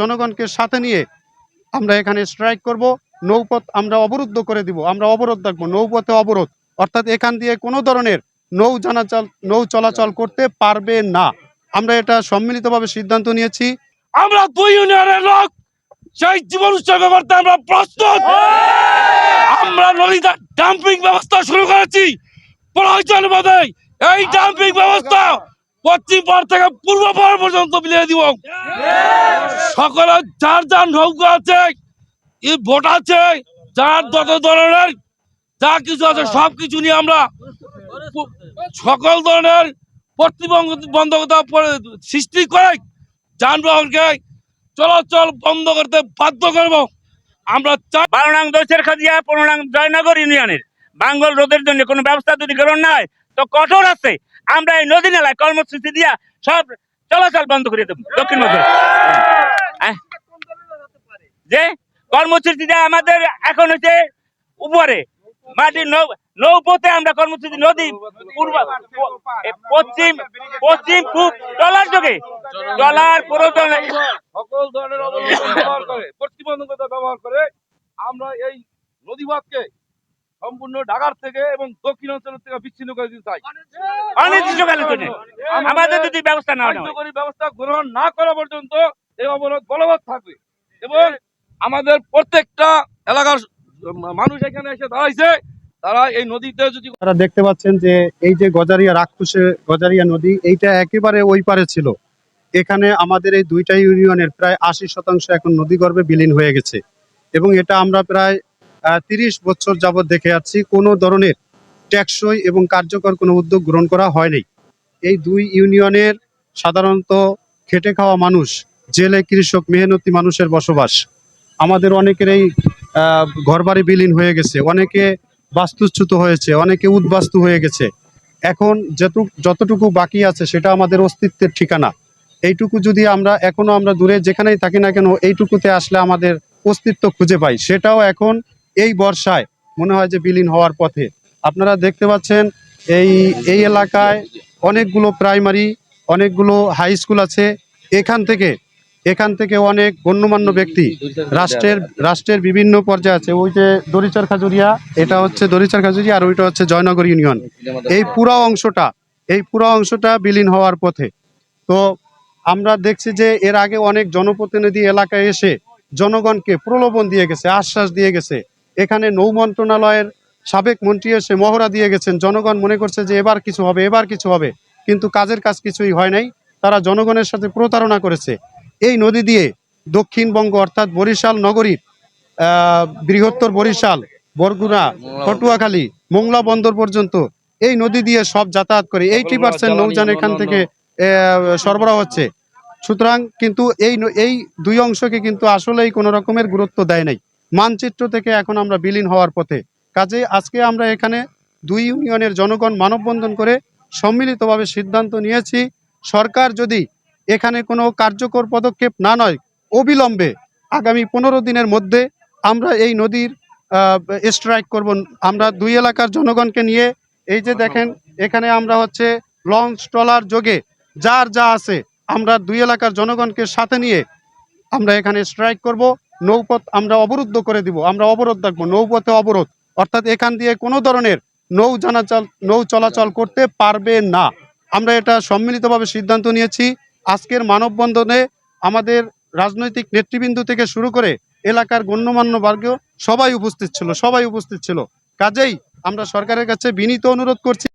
জনগণকে সাথে নিয়ে আমরা এখানে স্ট্রাইক করব, নৌপথ আমরা অবরুদ্ধ করে দিব, আমরা অবরোধ রাখব, নৌপথে অবরোধ। অর্থাৎ এখান দিয়ে কোনো ধরনের নৌ জানাচল, নৌ চলাচল করতে পারবে না। আমরা এটা সম্মিলিতভাবে সিদ্ধান্ত নিয়েছি। আমরা দুই ইউনিয়নের লোক, সেই জীবন উৎসর্গ করতে আমরা প্রস্তুত। আমরা নদীতে ডাম্পিং ব্যবস্থা শুরু করেছি। প্রয়োজন বোধে এই ডাম্পিং ব্যবস্থা পশ্চিম পাড় থেকে পূর্ব পাড় পর্যন্ত মিলিয়ে দিব। সকলের যার যার নৌকা আছে ভোট আছে, যার যত ধরনের যা কিছু আছে, সব কিছু নিয়ে আমরা সকল ধরনের প্রতিবন্ধকতা পরে- সৃষ্টি করে যানবাহনকে চলাচল বন্ধ করতে বাধ্য করব। আমরা বারো নং দশের খাদিয়া, পনেরো নং জয়নগর ইউনিয়নের। বাঙ্গল রোধের জন্য কোনো ব্যবস্থা যদি গ্রহণ না তো কঠোর আছে। আমরা এই নদী নালায় কর্মসূচি দিয়া সব চলাচল বন্ধ করে দেবো, দক্ষিণ মধ্যে। যে কর্মসূচি দেয়া আমাদের এখন হচ্ছে উপরে। মাটির নৌপথে আমরা কর্মসূচি, নদী পূর্ব পশ্চিম পশ্চিম পূব টলার যোগে। টলার প্রয়োজন সকল ধরনের ব্যবহার করে আমরা এই নদীবাদকে সম্পূর্ণ ঢাকার থেকে এবং দক্ষিণ অঞ্চলের থেকে বিচ্ছিন্ন করে দিতে চাই। অনির্দিষ্টকালের জন্য। আমাদের যদি ব্যবস্থা না কার্যকরী ব্যবস্থা গ্রহণ না করা পর্যন্ত এই অবরোধ বলবৎ থাকবে। এবং আমাদের প্রত্যেকটা এলাকার মানুষ এখানে এসে দাঁড়াইছে। তারা এই নদীতে যদি আপনারা দেখতে পাচ্ছেন যে এই যে গজারিয়া রাক্ষসে গজারিয়া নদী এইটা একেবারে ওই পারে ছিল। এখানে আমাদের এই দুইটা ইউনিয়নের প্রায় আশি শতাংশ এখন নদীগর্ভে বিলীন হয়ে গেছে। এবং এটা আমরা প্রায় তিরিশ বছর যাবৎ দেখে যাচ্ছি কোনো ধরনের টেকসই এবং কার্যকর কোনো উদ্যোগ গ্রহণ করা হয়নি এই দুই ইউনিয়নের সাধারণত খেটে খাওয়া মানুষ জেলে কৃষক মেহনতি মানুষের বসবাস। আমাদের অনেকেরই আহ, ঘরবাড়ি বিলীন হয়ে গেছে অনেকে বাস্তুচ্যুত হয়েছে অনেকে উদ্বাস্তু হয়ে গেছে। এখন যেটুক যতটুকু বাকি আছে সেটা আমাদের অস্তিত্বের ঠিকানা। এইটুকু যদি আমরা এখনও আমরা দূরে যেখানেই থাকি না কেন এইটুকুতে আসলে আমাদের অস্তিত্ব খুঁজে পাই। সেটাও এখন এই বর্ষায় মনে হয় যে বিলীন হওয়ার পথে। আপনারা দেখতে পাচ্ছেন এই এই এলাকায় অনেকগুলো প্রাইমারি, অনেকগুলো হাই স্কুল আছে। এখান থেকে এখান থেকে অনেক গণ্যমান্য ব্যক্তি রাষ্ট্রের রাষ্ট্রের বিভিন্ন পর্যায়ে আছে। ওই যে দরিচার খাজুরিয়া, এটা হচ্ছে দরিচার খাজুরিয়া আর ওইটা হচ্ছে জয়নগর ইউনিয়ন। এই পুরো অংশটা, এই পুরো অংশটা বিলীন হওয়ার পথে। তো আমরা দেখছি যে এর আগে অনেক জনপ্রতিনিধি এলাকায় এসে জনগণকে প্রলোভন দিয়ে গেছে, আশ্বাস দিয়ে গেছে। এখানে নৌ মন্ত্রণালয়ের সাবেক মন্ত্রী এসে মহড়া দিয়ে গেছেন। জনগণ মনে করছে যে এবার কিছু হবে এবার কিছু হবে। কিন্তু কাজের কাজ কিছুই হয় নাই। তারা জনগণের সাথে প্রতারণা করেছে। এই নদী দিয়ে দক্ষিণবঙ্গ অর্থাৎ বরিশাল নগরীর বৃহত্তর বরিশাল বরগুনা পটুয়াখালী মোংলা বন্দর পর্যন্ত এই নদী দিয়ে সব যাতায়াত করে। এইটি পার্সেন্ট নৌযান এখান থেকে সরবরাহ হচ্ছে। সুতরাং কিন্তু এই এই দুই অংশকে কিন্তু আসলেই কোনো রকমের গুরুত্ব দেয় নাই। মানচিত্র থেকে এখন আমরা বিলীন হওয়ার পথে। কাজে আজকে আমরা এখানে দুই ইউনিয়নের জনগণ মানববন্ধন করে সম্মিলিতভাবে সিদ্ধান্ত নিয়েছি, সরকার যদি এখানে কোনো কার্যকর পদক্ষেপ না নয়, অবিলম্বে আগামী পনেরো দিনের মধ্যে আমরা এই নদীর স্ট্রাইক করব। আমরা দুই এলাকার জনগণকে নিয়ে, এই যে দেখেন, এখানে আমরা হচ্ছে লঞ্চ, ট্রলার যোগে যার যা আছে, আমরা দুই এলাকার জনগণকে সাথে নিয়ে আমরা এখানে স্ট্রাইক করব, নৌপথ আমরা অবরুদ্ধ করে দিব, আমরা অবরোধ রাখব, নৌপথে অবরোধ। অর্থাৎ এখান দিয়ে কোনো ধরনের নৌ জানাচল, নৌ চলাচল করতে পারবে না। আমরা এটা সম্মিলিতভাবে সিদ্ধান্ত নিয়েছি। আজকের মানববন্ধনে আমাদের রাজনৈতিক নেতৃবৃন্দ থেকে শুরু করে এলাকার গণ্যমান্য বর্গ সবাই উপস্থিত ছিল, সবাই উপস্থিত ছিল। কাজেই আমরা সরকারের কাছে বিনীত অনুরোধ করছি।